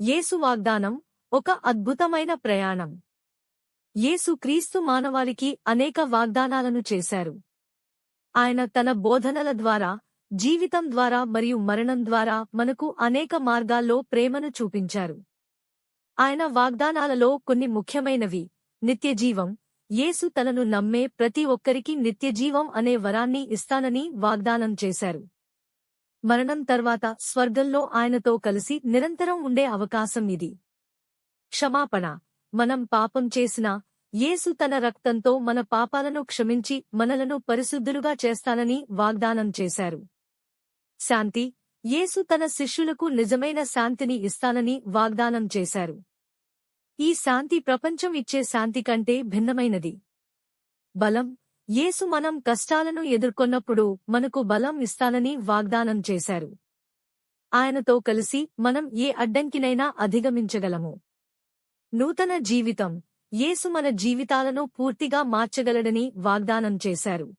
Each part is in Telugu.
యేసు వాగ్దానం ఒక అద్భుతమైన ప్రయాణం. యేసు క్రీస్తు మానవాళికి అనేక వాగ్దానాలను చేశారు. ఆయన తన బోధనల ద్వారా జీవితం ద్వారా మరియు మరణం ద్వారా మనకు అనేక మార్గాల్లో ప్రేమను చూపించారు. ఆయన వాగ్దానాలలో కొన్ని ముఖ్యమైనవి. నిత్యజీవం. యేసు తనను నమ్మే ప్రతి ఒక్కరికి నిత్యజీవం అనే వరాన్ని ఇస్తానని వాగ్దానం చేశారు. మరణం తర్వాత స్వర్గంలో ఆయనతో కలిసి నిరంతరం ఉండే అవకాశం ఇది. క్షమాపణ. మనం పాపం చేసినా యేసు తన రక్తంతో మన పాపాలను క్షమించి మనలను పరిశుద్ధులుగా చేస్తానని వాగ్దానం చేశారు. శాంతి. యేసు తన శిష్యులకు నిజమైన శాంతిని ఇస్తానని వాగ్దానం చేశారు. ఈ శాంతి ప్రపంచం ఇచ్చే శాంతి కంటే భిన్నమైనది. బలం. యేసు మనం కష్టాలను ఎదుర్కొన్నప్పుడు మనకు బలం ఇస్తానని వాగ్దానం చేశారు. ఆయనతో కలిసి మనం ఏ అడ్డంకినైనా అధిగమించగలము. నూతన జీవితం. యేసు మన జీవితాలను పూర్తిగా మార్చగలడని వాగ్దానం చేశారు.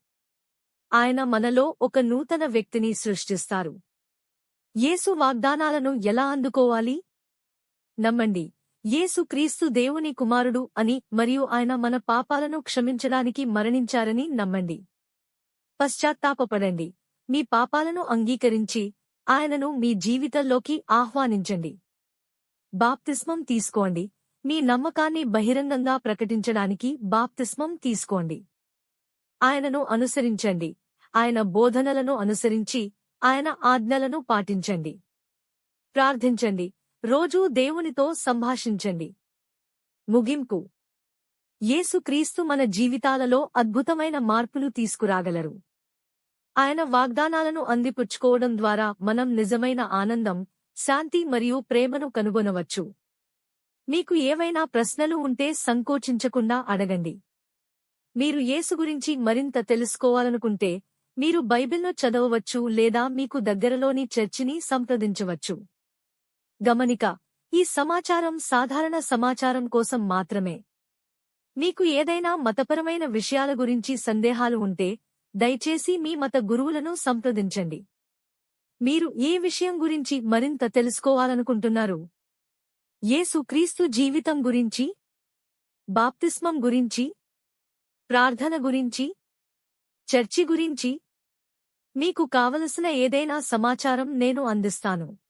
ఆయన మనలో ఒక నూతన వ్యక్తిని సృష్టిస్తారు. యేసు వాగ్దానాలను ఎలా అందుకోవాలి? నమ్మండి. యేసు క్రీస్తు దేవుని కుమారుడు అని మరియు ఆయన మన పాపాలను క్షమించడానికి మరణించారని నమ్మండి. పశ్చాత్తాపపడండి. మీ పాపాలను అంగీకరించి ఆయనను మీ జీవితంలోకి ఆహ్వానించండి. బాప్తిస్మం తీసుకోండి. మీ నమ్మకాన్ని బహిరంగంగా ప్రకటించడానికి బాప్తిస్మం తీసుకోండి. ఆయనను అనుసరించండి. ఆయన బోధనలను అనుసరించి ఆయన ఆజ్ఞలను పాటించండి. ప్రార్థించండి. రోజూ దేవునితో సంభాషించండి. ముగింపు. యేసుక్రీస్తు మన జీవితాలలో అద్భుతమైన మార్పులు తీసుకురాగలరు. ఆయన వాగ్దానాలను అందిపుచ్చుకోవడం ద్వారా మనం నిజమైన ఆనందం శాంతి మరియు ప్రేమను కనుగొనవచ్చు. మీకు ఏవైనా ప్రశ్నలు ఉంటే సంకోచించకుండా అడగండి. మీరు యేసు గురించి మరింత తెలుసుకోవాలనుకుంటే మీరు బైబిల్ను చదవవచ్చు లేదా మీకు దగ్గరలోని చర్చిని సంప్రదించవచ్చు. గమనిక ఈ సమాచారం సాధారణ సమాచారం కోసం మాత్రమే. మీకు ఏదైనా మతపరమైన విషయాల గురించి సందేహాలు ఉంటే దయచేసి మీ మత గురువులను సంప్రదించండి. మీరు ఏ విషయం గురించి మరింత తెలుసుకోవాలనుకుంటున్నారు? యేసు క్రీస్తు జీవితం గురించి? బాప్తిస్మం గురించి? ప్రార్థన గురించి? చర్చి గురించి? మీకు కావలసిన ఏదైనా సమాచారం నేను అందిస్తాను.